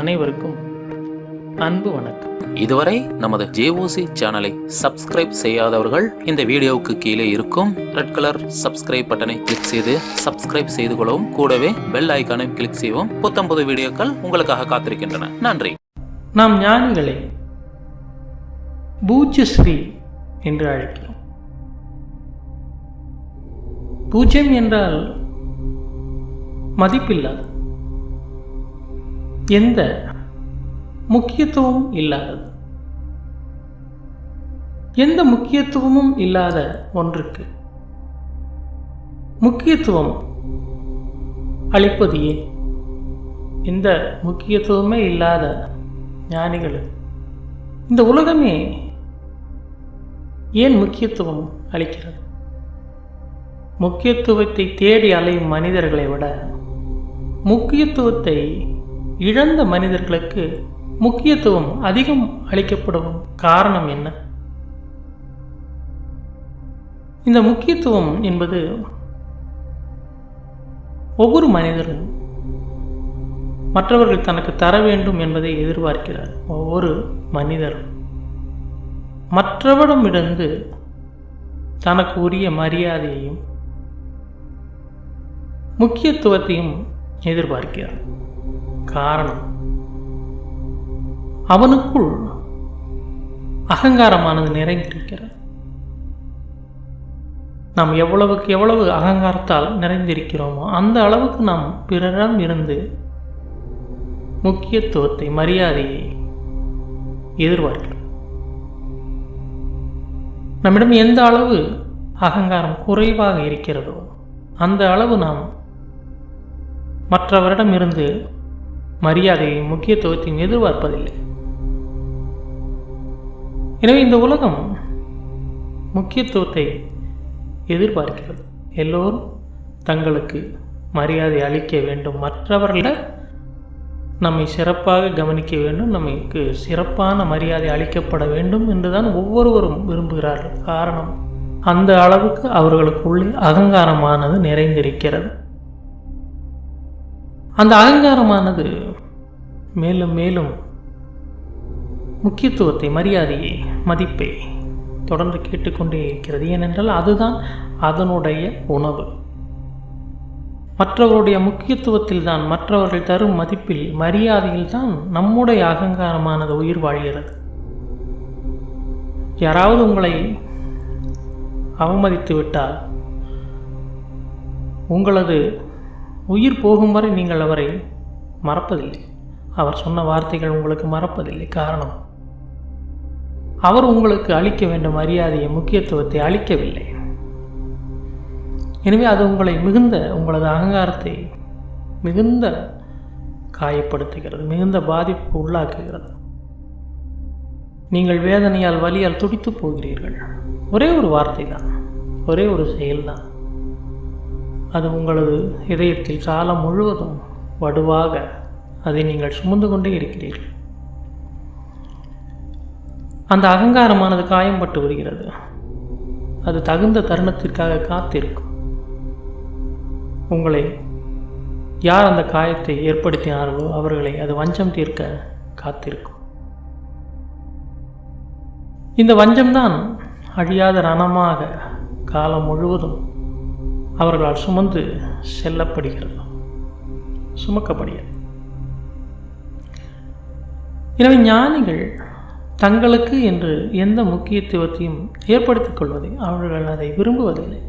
அனைவருக்கும் அன்பு வணக்கம். இதுவரை நமது ஜேஓசி சேனலை சப்ஸ்கிரைப் செய்யாதவர்கள் இந்த வீடியோவுக்கு கீழே இருக்கும் ரெட் கலர் சப்ஸ்கிரைப் பட்டனை கிளிக் செய்து சப்ஸ்கிரைப் செய்து கொள்ளவும் கூடவே பெல் ஐக்கானையும் கிளிக் செய்யவும் புத்தம் புது வீடியோக்கள் உங்களுக்காக காத்திருக்கின்றன. நன்றி. நாம் ஞானிகளை பூஜ்யஸ்ரீ என்று அழைக்கிறோம். பூஜ்யம் என்றால் மதிப்பில்லாது. எந்த முக்கியத்துவமும் இல்லாதது. எந்த முக்கியத்துவமும் இல்லாத ஒன்றுக்கு முக்கியத்துவம் அளிப்பது ஏன்? எந்த முக்கியத்துவமே இல்லாத ஞானிகள் இந்த உலகமே ஏன் முக்கியத்துவம் அளிக்கிறது? முக்கியத்துவத்தை தேடி அலையும் மனிதர்களை விட முக்கியத்துவத்தை இழந்த மனிதர்களுக்கு முக்கியத்துவம் அதிகம் அளிக்கப்படும் காரணம் என்ன? இந்த முக்கியத்துவம் என்பது ஒவ்வொரு மனிதரும் மற்றவர்கள் தனக்கு தர வேண்டும் என்பதை எதிர்பார்க்கிறார். ஒவ்வொரு மனிதரும் மற்றவரிடமிருந்து தனக்கு உரிய மரியாதையையும் முக்கியத்துவத்தையும் எதிர்பார்க்கிறார். காரணம். அவனுக்குள் அகங்காரமானது நிறைந்திருக்கிறது. நாம் எவ்வளவுக்கு எவ்வளவு அகங்காரத்தால் நிறைந்திருக்கிறோமோ அந்த அளவுக்கு நாம் பிறரிடம் இருந்து முக்கியத்துவத்தை மரியாதையை எதிர்பார்க்கிறோம். நம்மிடம் எந்த அளவு அகங்காரம் குறைவாக இருக்கிறதோ அந்த அளவு நாம் மற்றவரிடம் இருந்து மரியாதையும் முக்கியத்துவத்தையும் எதிர்பார்ப்பதில்லை. எனவே இந்த உலகம் முக்கியத்துவத்தை எதிர்பார்க்கிறது. எல்லோரும் தங்களுக்கு மரியாதை அளிக்க வேண்டும். மற்றவர்களிட நம்மை சிறப்பாக கவனிக்க வேண்டும். நமக்கு சிறப்பான மரியாதை அளிக்கப்பட வேண்டும் என்றுதான் ஒவ்வொருவரும் விரும்புகிறார்கள். காரணம் அந்த அளவுக்கு அவர்களுக்குள்ளே அகங்காரமானது நிறைந்திருக்கிறது. அந்த அகங்காரமானது மேலும் மேலும் முக்கியத்துவத்தை மரியாதையை மதிப்பை தொடர்ந்து கேட்டுக்கொண்டே இருக்கிறது. ஏனென்றால் அதுதான் அதனுடைய உணவு. மற்றவருடைய முக்கியத்துவத்தில் தான் மற்றவர்கள் தரும் மதிப்பில் மரியாதையில் தான் நம்முடைய அகங்காரமானது உயிர் வாழ்கிறது. யாராவது உங்களை அவமதித்து விட்டால் உங்களது உயிர் போகும் வரை நீங்கள் அவரை மறப்பதில்லை. அவர் சொன்ன வார்த்தைகள் உங்களுக்கு மறப்பதில்லை. காரணம் அவர் உங்களுக்கு அளிக்க வேண்டும் மரியாதையை முக்கியத்துவத்தை அளிக்கவில்லை. எனவே அது உங்களை மிகுந்த உங்களது அகங்காரத்தை மிகுந்த காயப்படுத்துகிறது மிகுந்த பாதிப்புக்கு உள்ளாக்குகிறது. நீங்கள் வேதனையால் வலியால் துடித்து போகிறீர்கள். ஒரே ஒரு வார்த்தை தான் ஒரே ஒரு செயல்தான். அது உங்களது இதயத்தில் காலம் முழுவதும் வடுவாக அதை நீங்கள் சுமந்து கொண்டே இருக்கிறீர்கள். அந்த அகங்காரமானது காயம்பட்டு வருகிறது. அது தகுந்த தருணத்திற்காக காத்திருக்கும். உங்களை யார் அந்த காயத்தை ஏற்படுத்தினார்களோ அவர்களை அது வஞ்சம் தீர்க்க காத்திருக்கும். இந்த வஞ்சம்தான் அழியாத ரணமாக காலம் முழுவதும் அவர்களால் சுமந்து செல்லப்படுகிறது. சுமக்கப்படுகிறது எனவே ஞானிகள் தங்களுக்கு என்று எந்த முக்கியத்துவத்தையும் ஏற்படுத்திக் கொள்வதை அவர்கள் அதை விரும்புவதில்லை.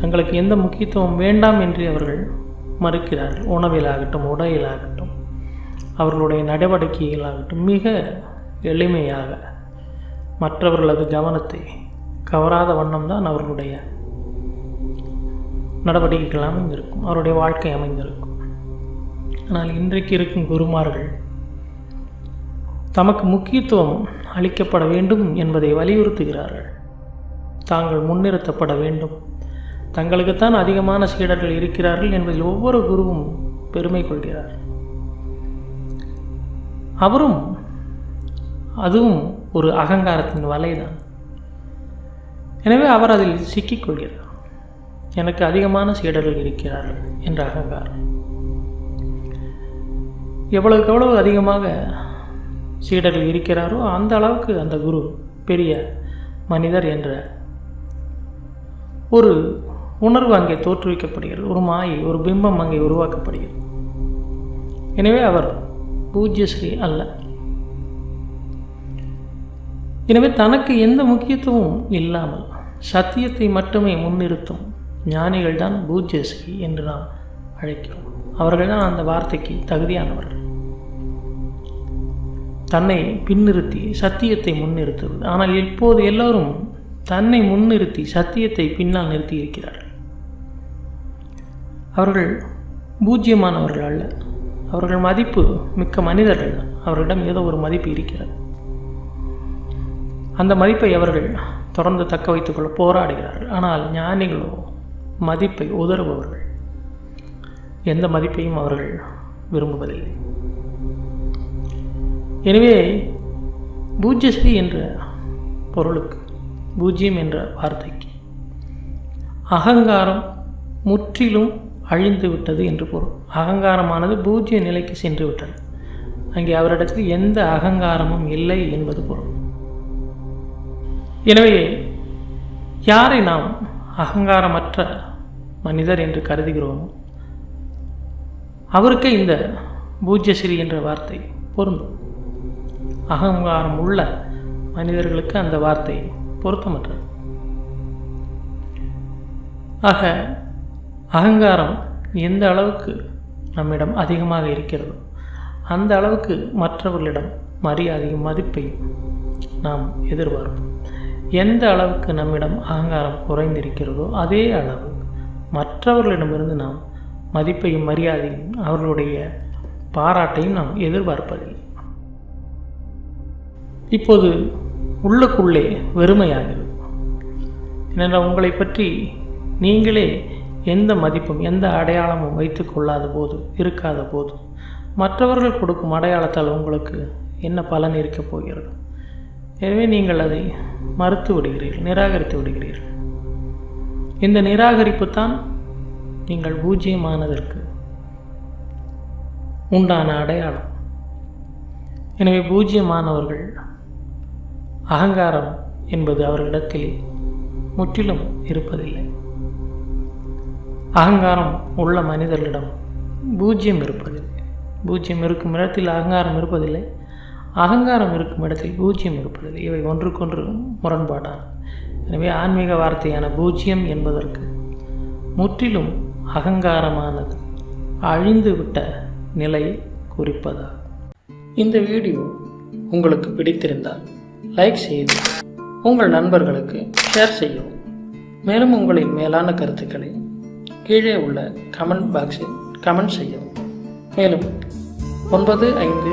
தங்களுக்கு எந்த முக்கியத்துவம் வேண்டாம் என்று அவர்கள் மறுக்கிறார்கள். உணவிலாகட்டும் உடையிலாகட்டும் அவர்களுடைய நடவடிக்கைகளாகட்டும் மிக எளிமையாக. மற்றவர்களது கவனத்தை கவராத வண்ணம் தான் அவர்களுடைய நடவடிக்கைகள் அமைந்திருக்கும் அவருடைய வாழ்க்கை அமைந்திருக்கும். ஆனால் இன்றைக்கு இருக்கும் குருமார்கள் தமக்கு முக்கியத்துவம் அளிக்கப்பட வேண்டும் என்பதை வலியுறுத்துகிறார்கள். தாங்கள் முன்னிறுத்தப்பட வேண்டும். தங்களுக்குத்தான் அதிகமான சீடர்கள் இருக்கிறார்கள் என்பதில் ஒவ்வொரு குருவும் பெருமை கொள்கிறார். அவரும் அதுவும் ஒரு அகங்காரத்தின் வலைதான். எனவே அவர் அதில் சிக்கிக்கொள்கிறார் எனக்கு அதிகமான சீடர்கள் இருக்கிறார்கள் என்ற அகங்காரம். எவ்வளவுக்கு எவ்வளவு அதிகமாக சீடர்கள் இருக்கிறாரோ அந்த அளவுக்கு அந்த குரு பெரிய மனிதர் என்ற ஒரு உணர்வு அங்கே தோற்றுவிக்கப்படுகிறது. ஒரு மாயை ஒரு பிம்பம் அங்கே உருவாக்கப்படுகிறது. எனவே அவர் பூஜ்யஸ்ரீ அல்ல. எனவே தனக்கு எந்த முக்கியத்துவமும் இல்லாமல் சத்தியத்தை மட்டுமே முன்னிறுத்தும் ஞானிகள் தான் பூஜ்யஸ்ரீ என்று நாம் அழைக்கிறோம். அவர்கள் தான் அந்த வார்த்தைக்கு தகுதியானவர்கள். தன்னை பின்னிறுத்தி சத்தியத்தை முன்னிறுத்துவது. ஆனால் இப்போது எல்லோரும் தன்னை முன்னிறுத்தி சத்தியத்தை பின்னால் நிறுத்தி இருக்கிறார்கள் அவர்கள் பூஜ்யமானவர்கள் அல்ல. அவர்கள் மதிப்பு மிக்க மனிதர்கள் தான். அவர்களிடம் ஏதோ ஒரு மதிப்பு இருக்கிறது. அந்த மதிப்பை அவர்கள் தொடர்ந்து தக்க வைத்துக்கொள்ள போராடுகிறார்கள். ஆனால் ஞானிகளோ மதிப்பை உதறுபவர்கள். எந்த மதிப்பையும் அவர்கள் விரும்புவதில்லை. எனவே பூஜ்யஸ்ரீ என்ற பொருளுக்கு பூஜ்யம் என்ற வார்த்தைக்கு அகங்காரம் முற்றிலும் அழிந்து விட்டது என்று பொருள். அகங்காரமானது பூஜ்ய நிலைக்கு சென்று விட்டது. அங்கே அவரிடத்தில் எந்த அகங்காரமும் இல்லை என்பது பொருள். எனவே யாரை நாம் அகங்காரமற்ற மனிதர் என்று கருதுகிறோமோ. அவருக்கே இந்த பூஜ்யஸ்ரீ என்ற வார்த்தை பொருந்தும். அகங்காரம் உள்ள மனிதர்களுக்கு அந்த வார்த்தை பொருத்தமற்றது. ஆக அகங்காரம் எந்த அளவுக்கு நம்மிடம் அதிகமாக இருக்கிறதோ அந்த அளவுக்கு மற்றவர்களிடம் மரியாதையும் மதிப்பையும் நாம் எதிர்பார்ப்போம். எந்த அளவுக்கு நம்மிடம் அகங்காரம் குறைந்திருக்கிறதோ அதே அளவு மற்றவர்களிடமிருந்து நாம் மதிப்பையும் மரியாதையும் அவர்களுடைய பாராட்டையும் நாம் எதிர்பார்ப்பதில்லை. இப்போது உள்ளுக்குள்ளே வெறுமையாகிறது. ஏனென்றால் உங்களை பற்றி நீங்களே எந்த மதிப்பும் எந்த அடையாளமும் வைத்து கொள்ளாத போது இருக்காத போது மற்றவர்கள் கொடுக்கும் அடையாளத்தால் உங்களுக்கு என்ன பலன் இருக்கப் போகிறது? எனவே நீங்கள் அதை மறுத்து விடுகிறீர்கள் நிராகரித்து விடுகிறீர்கள். இந்த நிராகரிப்பு தான் நீங்கள் பூஜ்ஜியமானதற்கு உண்டான அடையாளம். எனவே பூஜ்ஜியமானவர்கள் அகங்காரம் என்பது அவர்களிடத்தில் முற்றிலும் இருப்பதில்லை. அகங்காரம் உள்ள மனிதர்களிடம் பூஜ்யம் இருப்பதில்லை. பூஜ்யம் இருக்கும் இடத்தில் அகங்காரம் இருப்பதில்லை. அகங்காரம் இருக்கும் இடத்தில் பூஜ்யம் இருப்பதில்லை இவை ஒன்றுக்கொன்று முரண்பாடான. எனவே ஆன்மீக வார்த்தையான பூஜ்யம் என்பதற்கு முற்றிலும் அகங்காரமானது அழிந்துவிட்ட நிலையை குறிப்பதா. இந்த வீடியோ உங்களுக்கு பிடித்திருந்தால் லைக் செய்து உங்கள் நண்பர்களுக்கு ஷேர் செய்யவும். மேலும் உங்களின் மேலான கருத்துக்களை கீழே உள்ள கமெண்ட் பாக்ஸில் கமெண்ட் செய்யவும். மேலும் ஒன்பது ஐந்து